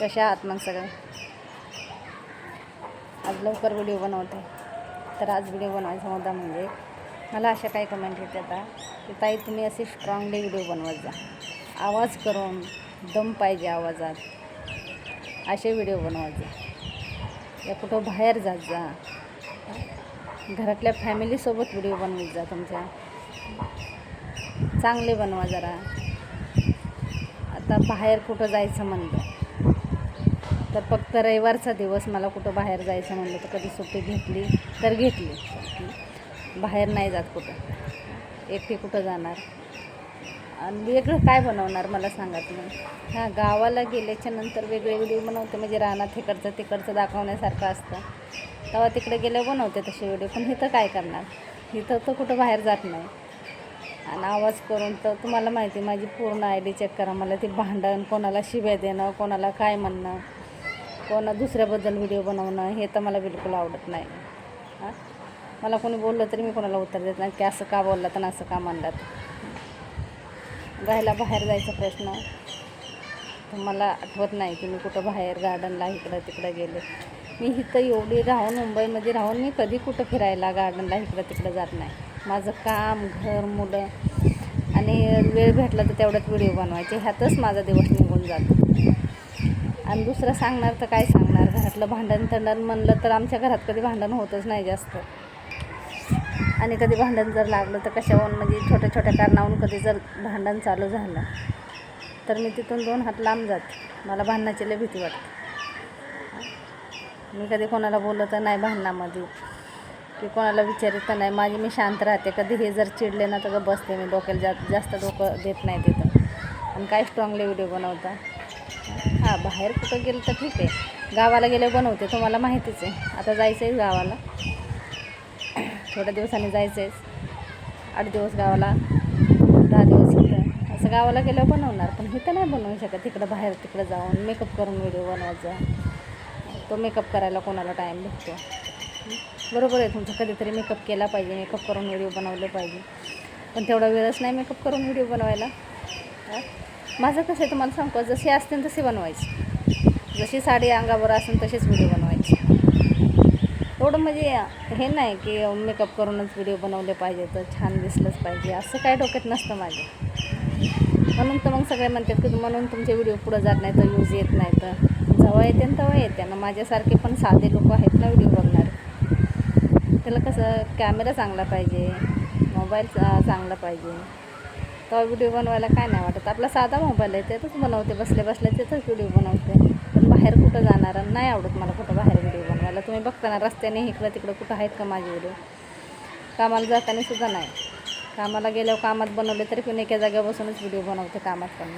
कशा आहात मग सगळे? आज लवकर व्हिडिओ बनवते. तर आज व्हिडिओ बनवायचा मुद्दा म्हणजे मला अशा काही कमेंट येतात आता की ताई तुम्ही असे स्ट्रॉंगली व्हिडिओ बनवत जा. आवाज करून दम पाहिजे आवाजात. असे व्हिडिओ बनवत जा. या कुठं बाहेर जात जा. घरातल्या फॅमिलीसोबत व्हिडिओ बनवत जा तुमच्या. चांगले बनवा जरा. आता बाहेर कुठं जायचं म्हणलं तर फक्त रविवारचा दिवस मला कुठं बाहेर जायचं म्हणलं तर कधी सुट्टी घेतली तर घेतली. बाहेर नाही जात कुठं. एकटी कुठं जाणार? आणि वेगळं काय बनवणार मला सांगा तुम्ही? हां गावाला गेल्याच्यानंतर वेगळे व्हिडिओ बनवते. म्हणजे रानात तिकडचं तिकडचं दाखवण्यासारखं असतं. तेव्हा तिकडे गेल्यावर बनवते तसे व्हिडिओ. पण इथं काय करणार? इथं तर कुठं बाहेर जात नाही. आणि आवाज करून तर तुम्हाला माहिती माझी पूर्ण आय डी चेक करा. मला ती भांडण कोणाला शिव्या देणं कोणाला काय म्हणणं. कोणा दुसऱ्याबद्दल व्हिडिओ बनवणं हे तर मला बिलकुल आवडत नाही. हां? मला कोणी बोललं तरी मी कोणाला उत्तर देत नाही की असं का बोललं तर असं का म्हणलात राहिला बाहेर जायचा प्रश्न तर मला आठवत नाही की मी कुठं बाहेर गार्डनला इकडं तिकडं गेले. मी इथं एवढी राहून मुंबईमध्ये राहून मी कधी कुठं फिरायला गार्डनला इकडं तिकडं जात नाही. माझं काम घर मुलं आणि वेळ भेटला तर तेवढ्यात व्हिडिओ बनवायचे. ह्यातच माझा दिवस निघून जातो. आणि दुसरं सांगणार तर काय सांगणार? घरातलं भांडण तंडण म्हणलं तर आमच्या घरात कधी भांडण होतच नाही जास्त. आणि कधी भांडण जर लागलं तर कशावरून? म्हणजे छोट्या छोट्या कारणावरून कधी जर भांडण चालू झालं तर मी तिथून दोन हात लांब जाते. मला भांडणाची लय भीती वाटते. मी कधी कोणाला बोललं तर नाही भांडणामध्ये. की कोणाला विचारित तर नाही. माझी मी शांत राहते. कधी हे जर चिडले ना तर बसते मी डोक्याला. जा जास्त डोकं देत नाही तिथं. आणि काय स्ट्रॉंगली व्हिडिओ बनवता? हां बाहेर कुठं गेलं तर ठीक आहे. गावाला गेले बनवते तुम्हाला माहितीच आहे. आता जायचं आहे गावाला. थोड्या दिवसांनी जायचं आहे आठ दिवस गावाला दहा दिवस इथं. असं गावाला गेल्यावर बनवणार पण इथं नाही बनवू शकत. तिकडं बाहेर तिकडं जाऊन मेकअप करून व्हिडिओ बनवायचा. तो मेकअप करायला कोणाला टाईम भेटतो. बरोबर आहे तुमचं कधीतरी मेकअप केला पाहिजे मेकअप करून व्हिडिओ बनवले पाहिजे. पण तेवढा वेळच नाही मेकअप करून व्हिडिओ बनवायला. हां? माझं कसं आहे तुम्हाला सांगतो जसे असतील तसे बनवायचे. जशी साडी अंगावर असेल तसेच व्हिडिओ बनवायचे. एवढं म्हणजे हे नाही की मेकअप करूनच व्हिडिओ बनवले पाहिजे तर छान दिसलंच पाहिजे. असं काय डोक्यात नसतं माझे म्हणून तर मग सगळे म्हणतात की म्हणून तुमचे व्हिडिओ पुढं जात नाही तर यूज येत नाही तर जेव्हा येते ना तेव्हा येते. ना माझ्यासारखे पण साधे लोक आहेत ना व्हिडिओ बघणारे. त्याला कसं कॅमेरा चांगला पाहिजे मोबाईल चांगला पाहिजे. तेव्हा व्हिडिओ बनवायला काय नाही वाटत. आपला साधा मोबाईल आहे त्यातच बनवते बसले बसल्या त्यातच व्हिडिओ बनवते. पण बाहेर कुठं जाणार नाही आवडत मला कुठं बाहेर व्हिडिओ बनवायला. तुम्ही बघताना रस्त्याने इकडं तिकडं कुठं आहेत का माझे व्हिडिओ कामाला जाताना सुद्धा नाही. कामाला गेल्यावर कामात बनवले तरी पण एका जाग्यावर बसूनच व्हिडिओ बनवते कामात पण